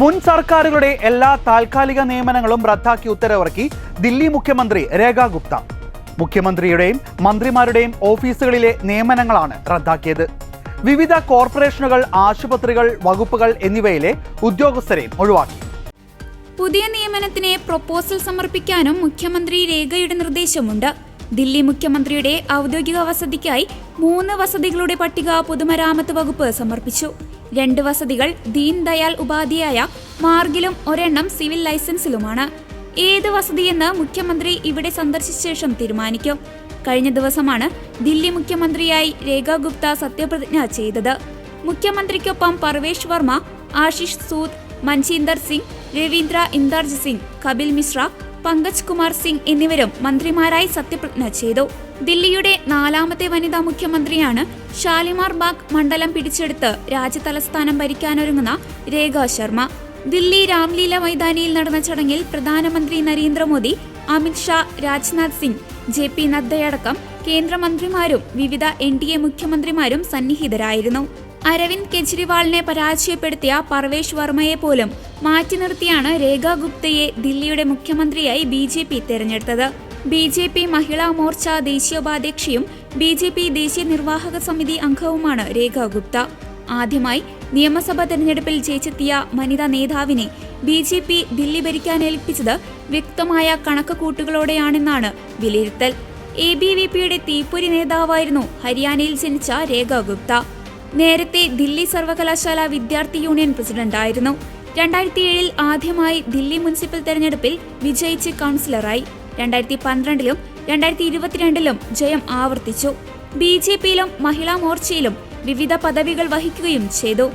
മുൻ സർക്കാരുകളുടെ എല്ലാ താൽക്കാലിക നിയമനങ്ങളും റദ്ദാക്കി ഉത്തരവിറക്കി ദില്ലി മുഖ്യമന്ത്രി രേഖ ഗുപ്ത. മുഖ്യമന്ത്രിയുടെയും മന്ത്രിമാരുടെയും ഓഫീസുകളിലെ നിയമനങ്ങളാണ് റദ്ദാക്കിയത്. വിവിധ കോർപ്പറേഷനുകൾ ആശുപത്രികൾ വകുപ്പുകൾ എന്നിവയിലെ ഉദ്യോഗസ്ഥരെയും ഒഴിവാക്കി. പുതിയ നിയമനത്തിന് പ്രൊപ്പോസൽ സമർപ്പിക്കാനും മുഖ്യമന്ത്രി രേഖയുടെ നിർദ്ദേശമുണ്ട്. ദില്ലി മുഖ്യമന്ത്രിയുടെ ഔദ്യോഗിക വസതിക്കായി മൂന്ന് വസതികളുടെ പട്ടിക പൊതുമരാമത്ത് വകുപ്പ് സമർപ്പിച്ചു. രണ്ട് വസതികൾ ദീൻ ദയാൽ ഉപാധ്യായ മാർഗിലും ഒരെണ്ണം സിവിൽ ലൈസൻസിലുമാണ്. ഏത് വസതിയെന്ന് മുഖ്യമന്ത്രി ഇവിടെ സന്ദർശിച്ച ശേഷം തീരുമാനിക്കും. കഴിഞ്ഞ ദിവസമാണ് ദില്ലി മുഖ്യമന്ത്രിയായി രേഖ ഗുപ്ത സത്യപ്രതിജ്ഞ ചെയ്തത്. മുഖ്യമന്ത്രിക്കൊപ്പം പർവേഷ് വർമ്മ ആശിഷ് സൂദ് മൻജീന്ദർ സിംഗ് രവീന്ദ്ര ഇന്ദർജ് സിംഗ് കപിൽ മിശ്ര പങ്കജ് കുമാർ സിംഗ് എന്നിവരും മന്ത്രിമാരായി സത്യപ്രതിജ്ഞ ചെയ്തു. ദില്ലിയുടെ നാലാമത്തെ വനിതാ മുഖ്യമന്ത്രിയാണ് ഷാലിമാർ ബാഗ് മണ്ഡലം പിടിച്ചെടുത്ത് രാജ്യതലസ്ഥാനം ഭരിക്കാനൊരുങ്ങുന്ന രേഖ ശർമ്മ. ദില്ലി രാംലീല മൈതാനിയിൽ നടന്ന ചടങ്ങിൽ പ്രധാനമന്ത്രി നരേന്ദ്രമോദി അമിത്ഷാ രാജ്നാഥ് സിംഗ് ജെ പി നദ്ദയടക്കം കേന്ദ്രമന്ത്രിമാരും വിവിധ എൻ ഡി എ മുഖ്യമന്ത്രിമാരും സന്നിഹിതരായിരുന്നു. അരവിന്ദ് കെജ്രിവാളിനെ പരാജയപ്പെടുത്തിയ പർവേഷ് വർമ്മയെ പോലും മാറ്റി നിർത്തിയാണ് രേഖ ഗുപ്തയെ ദില്ലിയുടെ മുഖ്യമന്ത്രിയായി ബി ജെ പി തെരഞ്ഞെടുത്തത്. B J P Mahila Morcha ദേശീയോപാധ്യക്ഷയും B J P ദേശീയ നിർവാഹക സമിതി അംഗവുമാണ് രേഖ ഗുപ്ത. ആദ്യമായി നിയമസഭാ തെരഞ്ഞെടുപ്പിൽ ജയിച്ചെത്തിയ വനിതാ നേതാവിനെ ബി ജെ പി ദില്ലി ഭരിക്കാൻ ഏൽപ്പിച്ചത് വ്യക്തമായ കണക്കുകൂട്ടുകളോടെയാണെന്നാണ് വിലയിരുത്തൽ. എ ബി വി പിയുടെ തീപ്പൊരി നേതാവായിരുന്നു ഹരിയാനയിൽ ജനിച്ച രേഖ ഗുപ്ത. നേരത്തെ ദില്ലി സർവകലാശാല വിദ്യാർത്ഥി യൂണിയൻ പ്രസിഡന്റായിരുന്നു. രണ്ടായിരത്തി ഏഴിൽ ആദ്യമായി ദില്ലി മുനിസിപ്പൽ തെരഞ്ഞെടുപ്പിൽ വിജയിച്ച് കൗൺസിലറായി. രണ്ടായിരത്തി പന്ത്രണ്ടിലും രണ്ടായിരത്തി ഇരുപത്തിരണ്ടിലും ജയം ആവർത്തിച്ചു. ബി ജെ പിയിലും മഹിളാ മോർച്ചയിലും വിവിധ പദവികൾ വഹിക്കുകയും ചെയ്തു.